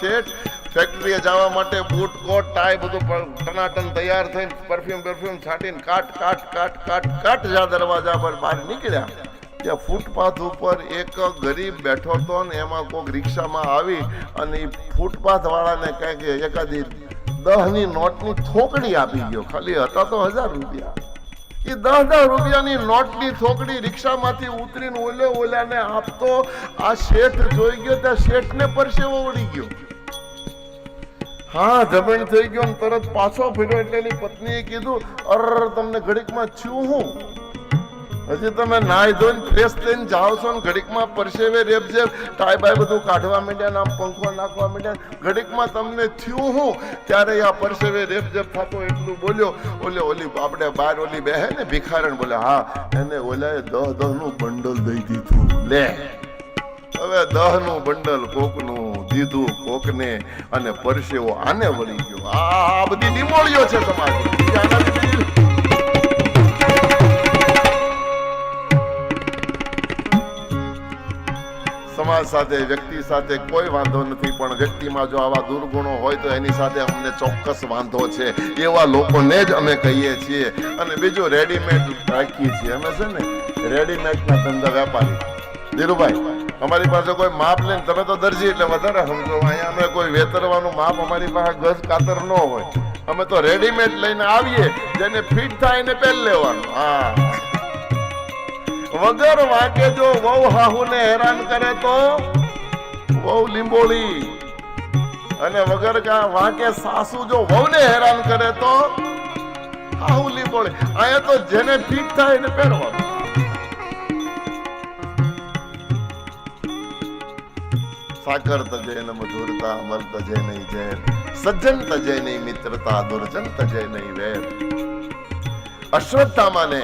શેઠ. ફેક્ટરીએ જવા માટે બૂટ, કોટ ટાઈ બધું ટનાટન તૈયાર થઈને પરફ્યુમ પરફ્યુમ છાંટીને કાટ કાટ કાટ કાટ કાટ જ્યાં દરવાજા પર બહાર નીકળ્યા, ત્યાં ફૂટપાથ ઉપર એક ગરીબ બેઠો હતો ને એમાં કોઈક રિક્ષામાં આવી અને એ ફૂટપાથ વાળાને કંઈક એકાદી દહની નોટની થોકડી આપી ગયો. ખાલી હતા તો હજાર રૂપિયા. એ દસ દસ રૂપિયાની નોટની થોકડી રિક્ષામાંથી ઉતરીને ઓલે ઓલાને આપતો. આ શેઠ જોઈ ગયો, ત્યાં શેઠને પરસેવો ઉડી ગયો. હા, જમીન થઈ ગયો તરત પાછો ફેર્યો એટલે એની પત્નીએ કીધું, અર, તમને ઘડીકમાં છું હું. હજી તમે નાય ધોઈને ફ્રેશ થઈને જાઓ છો ને, ઘડીકમાં પરસેવે, રેપ જેપ ટાઈ બાય બધું કાઢવા માંડ્યા ને, આમ પંખો નાખવા માંડ્યા ઘડીકમાં તમને થયું હું. ત્યારે આ પરસેવે, રેપ જેપ થતો એટલું બોલ્યો, ઓલે, ઓલી આપણે બાર ઓલી બેહે ને, ભિખારણ બોલે, હા, એને ઓલાએ દહનું બંડલ દઈ દીધું. લે, હવે દહનું બંડલ કોકનું દીધું કોકને અને પરસેવો આને વળી ગયો. આ બધી નિમોળીઓ છે તમારી. સમાજ સાથે, વ્યક્તિ સાથે કોઈ વાંધો નથી, પણ વ્યક્તિમાં જો આવા દુર્ગુણો હોય તો એની સાથે અમને ચોક્કસ વાંધો છે. એવા લોકોને જ અમે કહીએ છીએ. અને બીજું રેડીમેડ રાખીએ છીએ. અમે છે ને રેડીમેડના ધંધા વેપારી. ધીરુભાઈ અમારી પાસે કોઈ માપ લઈને તમે તો દરજી એટલે વધારે સમજો. અહીંયા કોઈ વેતરવાનું માપ અમારી પાસે ગજ કાતર ન હોય. અમે તો રેડીમેડ લઈને આવીએ, જેને ફિટ થાય એને પહેલ લેવાનું. હા. વગર વાંકે જો વહુ હાહુને હેરાન કરે તો? વહુ લીંબોળી. અને વગર વાંકે સાસુ જો વહુને હેરાન કરે તો? હાહુ લીંબોળી. અહીંયા તો જેને ફિટ થાય એને પહેરવાનું. સાકર તજે ન મધુરતા અમર તજે નહીં ઝેર સજ્જન તજે નહીં મિત્રતા દુર્જન તજે નહીં વેર અશ્વત્થામાને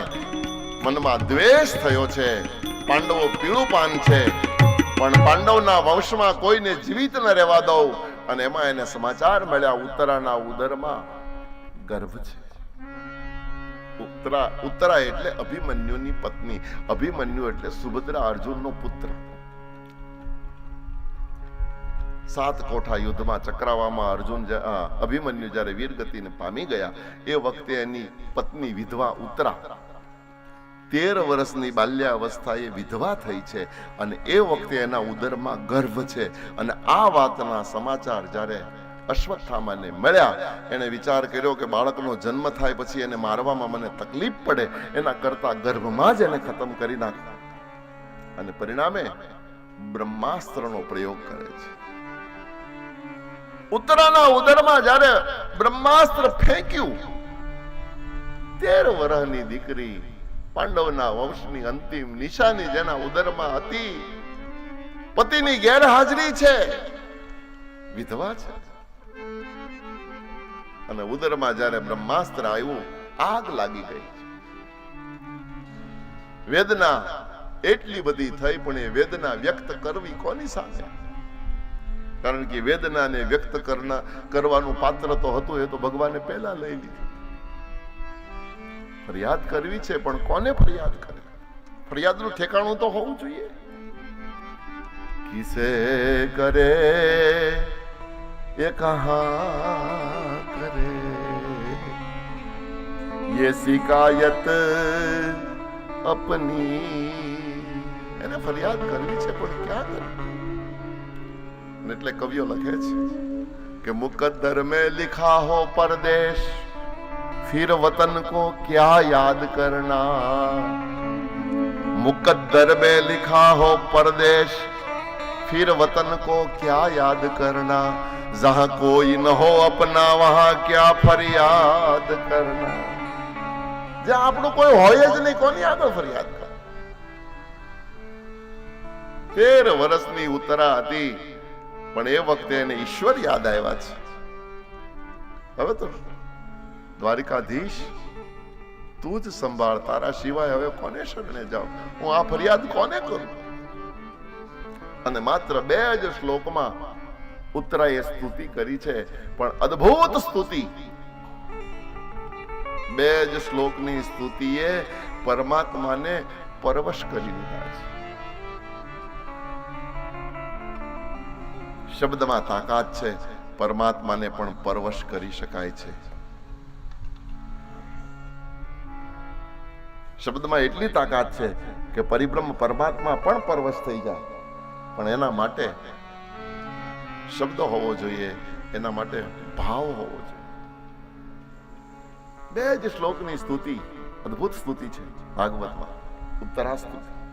મનમાં દ્વેષ થયો છે, પાંડવો પીળું પાન છે, પણ પાંડવના વંશમાં કોઈને જીવિત ન રહેવા દઉં, અને એમાં એને સમાચાર મળ્યા ઉત્તરાના ઉદરમાં. ગર્ભ છે. ઉત્તરા ઉત્તરા એટલે અભિમન્યુની પત્ની, અભિમન્યુ એટલે સુભદ્રા અર્જુનનો પુત્ર. સાત કોઠા યુદ્ધમાં ચક્રાવામાં અર્જુન અભિમન્યુ જ્યારે વીરગતિને પામી ગયા, એ વખતે એની પત્ની વિધવા ઉતરા તેર વર્ષની બાલ્યાવસ્થાએ વિધવા થઈ છે અને એ વખતે એના ઉદરમાં ગર્ભ છે અને આ વાતના સમાચાર જ્યારે અશ્વત્થામાને મળ્યા, એણે વિચાર કર્યો કે બાળકનો જન્મ થાય પછી એને મારવામાં મને તકલીફ પડે, એના કરતા ગર્ભમાં જ એને ખતમ કરી નાખ. અને પરિણામે બ્રહ્માસ્ત્રનો પ્રયોગ કરે છે. ઉત્તરાના ઉદરમાં જ્યારે બ્રહ્માસ્ત્ર ફેંક્યું, તેર વર્ષની દીકરી પાંડવના વંશની અંતિમ નિશાની જેના ઉદરમાં હતી, પતિની ગેરહાજરી છે, વિધવા છે. અને ઉદરમાં જ્યારે બ્રહ્માસ્ત્ર આવ્યું, આગ લાગી ગઈ. વેદના એટલી બધી થઈ, પણ એ વેદના વ્યક્ત કરવી કોની સામે? કારણ કે વેદનાને વ્યક્ત કરના કરવાનું પાત્ર તો હતું એ તો ભગવાને પહેલા લઈ લીધું ફરિયાદ કરવી છે પણ કોને ફરિયાદ કરે ફરિયાદનું ઠેકાણું તો હોવું જોઈએ કિસે કરે ये कहा करे ये शिकायत अपनी એને ફરિયાદ કરવી છે પણ ક્યાં કરવી અને એટલે કવિઓ લખે છે કે મુકદ્દર में लिखा हो परदेश फिर वतन को क्या याद करना मुकद्दर में लिखा हो परदेश फिर वतन को क्या याद करना जहां कोई न हो अपना वहां क्या फरियाद करना જ્યાં આપણું કોઈ હોય જ નહીં કોની આગળ ફરિયાદ કર તેર વર્ષની ઉત્તરા હતી પણ એ વખતે એને ઈશ્વર યાદ આવ્યા છે. હવે તો દ્વારિકાધીશ, તું જ સંભાળ. તારા સિવાય હવે કોને શરણે જાઉં? હું આ ફરિયાદ કોને કરું? અને માત્ર બે જ શ્લોકમાં ઉત્તરાએ સ્તુતિ કરી છે, પણ અદ્ભુત સ્તુતિ. બે જ શ્લોકની સ્તુતિએ પરમાત્માને પરવશ કરી દીધા છે. શબ્દમાં તાકાત છે, પરમાત્માને પણ પરવશ કરી શકાય છે. શબ્દમાં એટલી તાકાત છે કે પરિબ્રહ્મ પરમાત્મા પણ પરવશ થઈ જાય. પણ એના માટે શબ્દ હોવો જોઈએ, એના માટે ભાવ હોવો જોઈએ. બે જ શ્લોકની સ્તુતિ, અદ્ભુત સ્તુતિ છે ભાગવતમાં ઉત્તરા સ્તુતિ